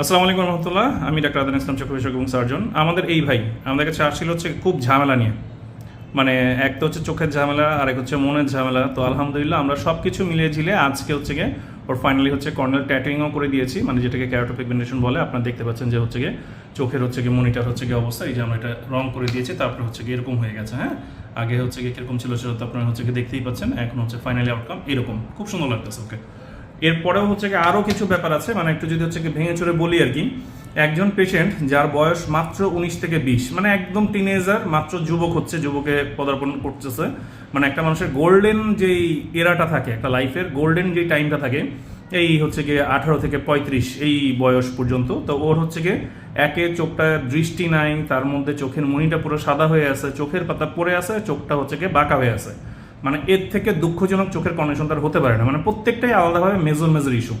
আসসালামু আলাইকুম রহমতুল্লাহ, আমি ডাক্তার আদান ইসলাম চক্র এবং সার্জন। আমাদের এই ভাই, আমাদের কাছে আসছিল হচ্ছে খুব ঝামেলা নিয়ে। মানে এক তো হচ্ছে চোখের ঝামেলা আর এক হচ্ছে মনের ঝামেলা। তো আলহামদুলিল্লাহ আমরা সব কিছু মিলিয়ে ঝিলে আজকে হচ্ছে গিয়ে ওর ফাইনালি হচ্ছে কর্নার ট্যাটুইংও করে দিয়েছি। মানে যেটাকে ক্যারোটোপিগমেন্টেশন বলে, আপনারা দেখতে পাচ্ছেন যে হচ্ছে গিয়ে চোখের হচ্ছে গিয়ে মনিটার হচ্ছে গিয়ে অবস্থা। এই যে আমরা এটা রং করে দিয়েছি, তারপরে হচ্ছে গিয়ে এরকম হয়ে গেছে হ্যাঁ? আগে হচ্ছে গিয়ে কীরকম ছিল সেটা তো আপনারা হচ্ছে গিয়ে দেখতেই পাচ্ছেন। এখন হচ্ছে ফাইনালি আউটকাম এরকম। খুব সুন্দর লাগতেছে ওকে এরপরেও হচ্ছে কি আরও কিছু ব্যাপার আছে মানে একটু যদি হচ্ছে কি ভেঙে চুরে বলি আর কি। একজন পেশেন্ট যার বয়স মাত্র উনিশ থেকে বিশ মানে একদম টিনেজার মাত্র যুবক হচ্ছে, যুবকে পদার্পণ করতেছে। মানে একটা মানুষের গোল্ডেন যেই এরাটা থাকে, একটা লাইফের গোল্ডেন যেই টাইমটা থাকে, এই হচ্ছে গিয়ে আঠারো থেকে পঁয়ত্রিশ, এই বয়স পর্যন্ত। তো ওর হচ্ছে গিয়ে একে চোখটা দৃষ্টি নাই, তার মধ্যে চোখের মনিটা পুরো সাদা হয়ে আছে, চোখের পাতা পড়ে আছে, চোখটা হচ্ছে গিয়ে বাঁকা হয়ে আছে। মানে এর থেকে দুঃখজনক চোখের কন্ডিশন তার হতে পারে না। মানে প্রত্যেকটাই আলাদাভাবে মেজর মেজর ইস্যু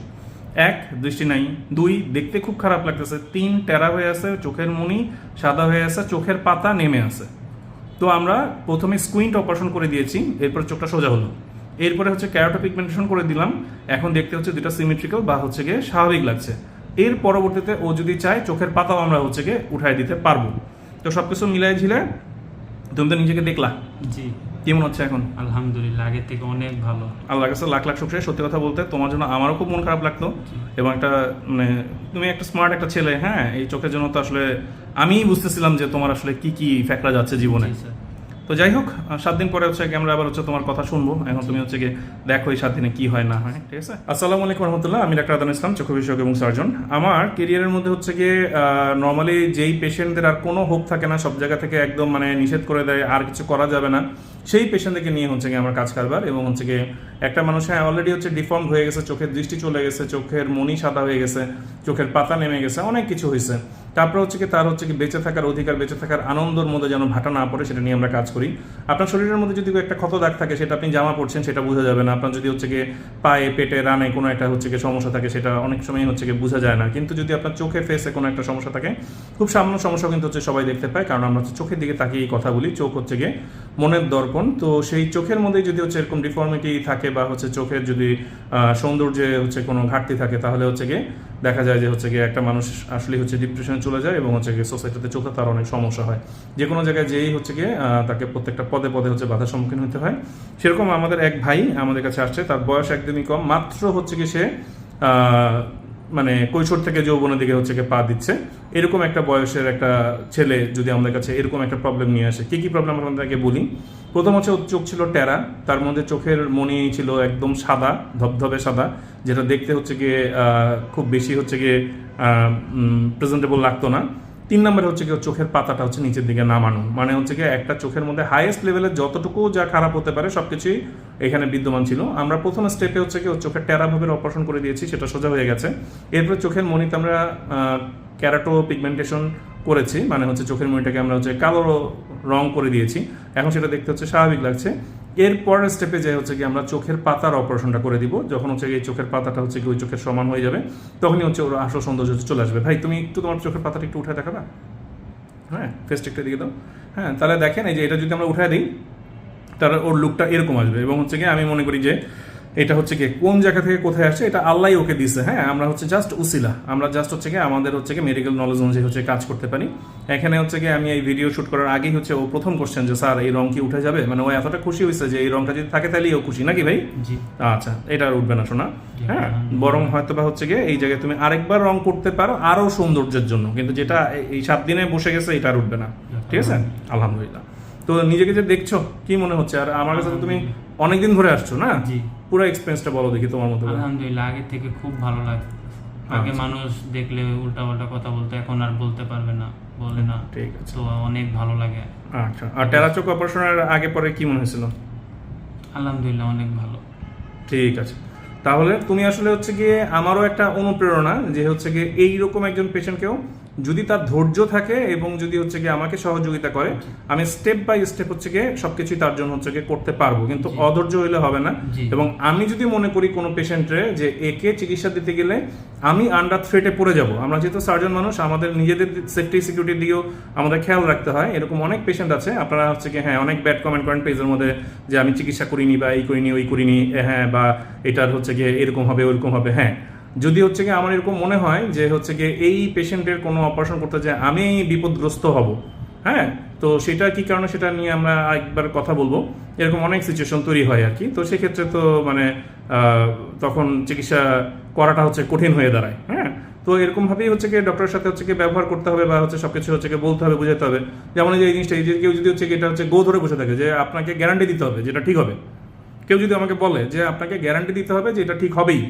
এক, দৃষ্টি নাই। দুই, দেখতে খুব খারাপ লাগতেছে। তিন, টেরা হয়ে আছে চোখের মনি, সাদা হয়ে আছে চোখের পাতা, নেমে আছে। তো আমরা প্রথমে স্কুইন্ট অপারেশন করে দিয়েছি, এরপর চোখটা সোজা হলো। এরপরে হচ্ছে ক্যারোটো পিগমেন্টেশন করে দিলাম। এখন দেখতে হচ্ছে দুটা সিমেট্রিক্যাল বা হচ্ছে গিয়ে স্বাভাবিক লাগছে। এর পরবর্তীতে ও যদি চায়, চোখের পাতাও আমরা হচ্ছে গিয়ে উঠাই দিতে পারব। তো সবকিছু মিলাই ঝিলে তুমি তো নিজেকে দেখলা? জি। কেমন হচ্ছে এখন? আলহামদুলিল্লাহ আগের থেকে অনেক ভালো। আল্লাহ কাছে লাখ লাখ শুক্রিয়া। সত্যি কথা বলতে তোমার জন্য আমারও খুব মন খারাপ লাগতো এবং একটা মানে তুমি একটা স্মার্ট একটা ছেলে হ্যাঁ? এই চোখের জন্য তো আসলে আমিই বুঝতেছিলাম যে তোমার আসলে কি কি ফ্যাকরা যাচ্ছে জীবনে। তো যাই হোক সাত দিন পরে হচ্ছে আমরা আবার হচ্ছে তোমার কথা শুনব। এখন তুমি হচ্ছে গিয়ে দেখো এই সাত দিনে কি হয় না হয় ঠিক আছে? আসসালামু আলাইকুম রহমতুল্লাহ আমি ডাক্তার আদান ইসলাম চক্ষু বিষয়ক এবং সার্জন। আমার কেরিয়ারের মধ্যে হচ্ছে গিয়ে নর্মালি যেই পেশেন্টদের আর কোনো হোপ থাকে না সব জায়গা থেকে একদম মানে নিষেধ করে দেয় আর কিছু করা যাবে না। সেই পেশেন্টদেরকে নিয়ে হচ্ছে গিয়ে আমার কাজ কারবার এবং হচ্ছে গিয়ে একটা মানুষ হ্যাঁ অলরেডি হচ্ছে ডিফর্ম হয়ে গেছে, চোখের দৃষ্টি চলে গেছে, চোখের মনি সাদা হয়ে গেছে, চোখের পাতা নেমে গেছে, অনেক কিছু হয়েছে তারপরে হচ্ছে কি, তার হচ্ছে কি, বেঁচে থাকার অধিকার, বেঁচে থাকার আনন্দর মধ্যে যেন ভাটা না পড়ে, সেটা নিয়ে আমরা কাজ করি। আপনার শরীরের মধ্যে যদি একটা ক্ষত দাগ থাকে, সেটা আপনি জামা পড়ছেন সেটা বোঝা যাবে না। আপনার যদি হচ্ছে গিয়ে পায়ে, পেটে, রানে কোনো একটা হচ্ছে গিয়ে সমস্যা থাকে, সেটা অনেক সময় হচ্ছে গিয়ে বোঝা যায় না। কিন্তু যদি আপনার চোখে ফেসে কোনো একটা সমস্যা থাকে, খুব সামান্য সমস্যা কিন্তু হচ্ছে সবাই দেখতে পায়, কারণ আমরা হচ্ছে চোখের দিকে তাকিয়ে কথা বলি। চোখ হচ্ছে গিয়ে মনের দর্পণ। তো সেই চোখের মধ্যে যদি হচ্ছে এরকম ডিফর্মিটি থাকে বা হচ্ছে চোখের যদি সৌন্দর্যে হচ্ছে কোনো ঘাটতি থাকে, তাহলে হচ্ছে গিয়ে দেখা যায় যে হচ্ছে গিয়ে একটা মানুষ আসলে হচ্ছে ডিপ্রেশনে চলে যায় এবং হচ্ছে গিয়ে সোসাইটিতে চোখে তার অনেক সমস্যা হয়। যে কোনো জায়গায় যেই হচ্ছে গিয়ে তাকে প্রত্যেকটা পদে পদে হচ্ছে বাধার সম্মুখীন হতে হয়। সেরকম আমাদের এক ভাই আমাদের কাছে আসছে, তার বয়স একদমই কম, মাত্র হচ্ছে কি সে মানে কৈশোর থেকে যৌবনের দিকে হচ্ছে পা দিচ্ছে। এরকম একটা বয়সের একটা ছেলে যদি আমাদের কাছে এরকম একটা প্রবলেম নিয়ে আসে, কি কি প্রবলেম আমরা তাকে বলি? প্রথম হচ্ছে চোখ ছিল টেরা, তার মধ্যে চোখের মনি ছিল একদম সাদা, ধবধবে সাদা, যেটা দেখতে হচ্ছে গিয়ে খুব বেশি হচ্ছে গিয়ে প্রেজেন্টেবল লাগতো না। তিন নম্বরে হচ্ছে গিয়ে চোখের পাতাটা হচ্ছে নিচের দিকে নামানো। মানে হচ্ছে গিয়ে একটা চোখের মধ্যে হাইয়েস্ট লেভেলের যতটুকু যা খারাপ হতে পারে সব কিছুই এখানে বিদ্যমান ছিল। আমরা প্রথম স্টেপে হচ্ছে গিয়ে চোখের টেরাভাবের অপারেশন করে দিয়েছি, সেটা সোজা হয়ে গেছে। এরপরে চোখের মনিতে আমরা ক্যারাটো পিগমেন্টেশন করেছি মানে হচ্ছে চোখের মনিটাকে আমরা হচ্ছে কালো রং করে দিয়েছি। এখন সেটা দেখতে হচ্ছে স্বাভাবিক লাগছে। এর পরের স্টেপে যে হচ্ছে কি আমরা চোখের পাতার অপারেশনটা করে দিব। যখন হচ্ছে এই চোখের পাতাটা হচ্ছে কি ওই চোখের সমান হয়ে যাবে, তখনই হচ্ছে ওর আসল সৌন্দর্য চলে আসবে। ভাই, তুমি একটু তোমার চোখের পাতাটা একটু উঠে দেখাবা? হ্যাঁ ফেস্টিকটা দিকে দাও। হ্যাঁ তাহলে দেখেন এই যে এটা যদি আমরা উঠায় দিই তার ওর লুকটা এরকম আসবে। এবং হচ্ছে কি আমি মনে করি যে এটা হচ্ছে কি কোন জায়গা থেকে কোথায় আসছে এটা আল্লাহ ওকে দিছে হ্যাঁ? আমরা হচ্ছে জাস্ট উসিলা। আমরা জাস্ট হচ্ছে কি আমাদের হচ্ছে কি মেডিকেল নলেজ অনুযায়ী হচ্ছে কাজ করতে পারি। এখানে হচ্ছে কি আমি এই ভিডিও শুট করার আগেই হচ্ছে ও প্রথম কোশ্চেন যে স্যার এই রং কি উঠে যাবে? মানে ও এতটা খুশি হয়েছে যে এই রংটা যদি থাকে তাহলেই ও খুশি নাকি ভাই? জি। আচ্ছা এটা আর উঠবে না শোনা হ্যাঁ? বরং হয়তো বা হচ্ছে গিয়ে এই জায়গায় তুমি আরেকবার রং করতে পারো আরও সৌন্দর্যের জন্য। কিন্তু যেটা এই- সাত দিনে বসে গেছে এটা আর উঠবে না। ঠিক আছে? আলহামদুলিল্লাহ। তো নিজেকে যে দেখছ কি মনে হচ্ছে? আর আমার কাছে তো তুমি অনেকদিন ধরে আসছো না? জি। পুরো এক্সপিরিয়েন্সটা বলো দেখি তোমার মতো আলহামদুলিল্লাহ আগের থেকে খুব ভালো লাগে। আগে আচ্ছা। মানুষ দেখলে উল্টা পাল্টা কথা বলতো এখন আর বলতে পারবে না বলে না। ঠিক আছে। তো অনেক ভালো লাগে। আচ্ছা আর টেরাচোক অপারেশনের আগে পরে কি মনে হয়েছিল? আলহামদুলিল্লাহ অনেক ভালো। ঠিক আছে। তাহলে তুমি আসলে হচ্ছে গিয়ে আমারও একটা অনুপ্রেরণা যে হচ্ছে গিয়ে এইরকম একজন পেশেন্টকেও যদি তার ধৈর্য থাকে এবং যদি হচ্ছে গিয়ে আমাকে সহযোগিতা করে আমি স্টেপ বাই স্টেপ হচ্ছে গিয়ে সবকিছুই তার জন্য হচ্ছে গিয়ে করতে পারব। কিন্তু অধৈর্য হইলে হবে না। এবং আমি যদি মনে করি কোনো পেশেন্টরে যে একে চিকিৎসা দিতে গেলে আমি আন্ডার থ্রেটে পড়ে যাব। আমরা যেহেতু সার্জন মানুষ আমাদের নিজেদের সেফটি সিকিউরিটি দিকেও আমাদের খেয়াল রাখতে হয়। এরকম অনেক পেশেন্ট আছে। আপনারা হচ্ছে কি হ্যাঁ অনেক ব্যাড কমেন্ট করেন পেজের মধ্যে যে আমি চিকিৎসা করিনি বা এই করিনি ওই করিনি হ্যাঁ বা এটার হচ্ছে গিয়ে এরকম হবে ওরকম হবে। হ্যাঁ যদি হচ্ছে কি আমার এরকম মনে হয় যে হচ্ছে কি এই পেশেন্টের কোনো অপারেশন করতে যে আমি বিপদগ্রস্ত হব হ্যাঁ? তো সেটা কি কারণে সেটা নিয়ে আমরা একবার কথা বলব। এরকম অনেক সিচুয়েশন তৈরি হয় আর কি। তো সেক্ষেত্রে তো মানে তখন চিকিৎসা করাটা হচ্ছে কঠিন হয়ে দাঁড়ায় হ্যাঁ? তো এরকম ভাবেই হচ্ছে কি ডক্টরের সাথে হচ্ছে কি ব্যবহার করতে হবে বা হচ্ছে সবকিছু হচ্ছে কি বলতে হবে বুঝাতে হবে। যেমন এই যে এই জিনিসটা, এই যে কেউ যদি হচ্ছে কি এটা হচ্ছে গো ধরে বসে থাকে যে আপনাকে গ্যারান্টি দিতে হবে যেটা ঠিক হবে। কেউ যদি আমাকে বলে যে আপনাকে গ্যারান্টি দিতে হবে যে এটা ঠিক হবেই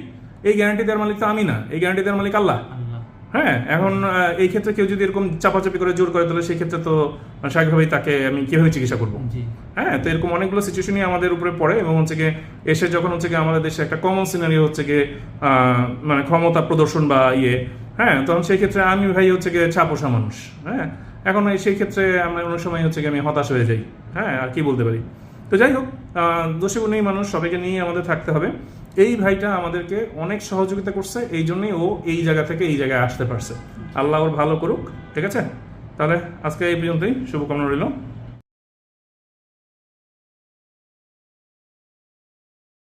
এই গ্যারান্টি দেওয়ার মালিক তো আমি না। এই গ্যারান্টি দেওয়ার মালিক আল্লাহ। হ্যাঁ এখন এই ক্ষেত্রে কেউ যদি এরকম চাপাচাপি করে জোর করে তাহলে সেই ক্ষেত্রে তো স্বাভাবিকভাবেই তাকে আমি কীভাবে চিকিৎসা করব? হ্যাঁ তো এরকম অনেকগুলো সিচুয়েশনই আমাদের উপরে পড়ে এবং হচ্ছে গিয়ে এসে যখন হচ্ছে গিয়ে আমাদের দেশে একটা কমন সিনারিও হচ্ছে গিয়ে আহ, মানে ক্ষমতা প্রদর্শন বা ইয়ে হ্যাঁ তখন সেই ক্ষেত্রে আমি ভাই হচ্ছে গিয়ে ছাপোষা মানুষ হ্যাঁ। এখন এই সেই ক্ষেত্রে আমরা অনেক সময় হচ্ছে গিয়ে আমি হতাশ হয়ে যাই হ্যাঁ আর কি বলতে পারি? তো যাই হোক আহ, দোষী নেই মানুষ সবাইকে নিয়ে আমাদের থাকতে হবে। এই ভাইটা আমাদেরকে অনেক সহযোগিতা করছে, এই জন্যই ও এই জায়গা থেকে এই জায়গায় আসতে পারছে। আল্লাহ ওর ভালো করুক, ঠিক আছে? তাহলে আজকে এই পর্যন্তই, শুভকামনা রইল।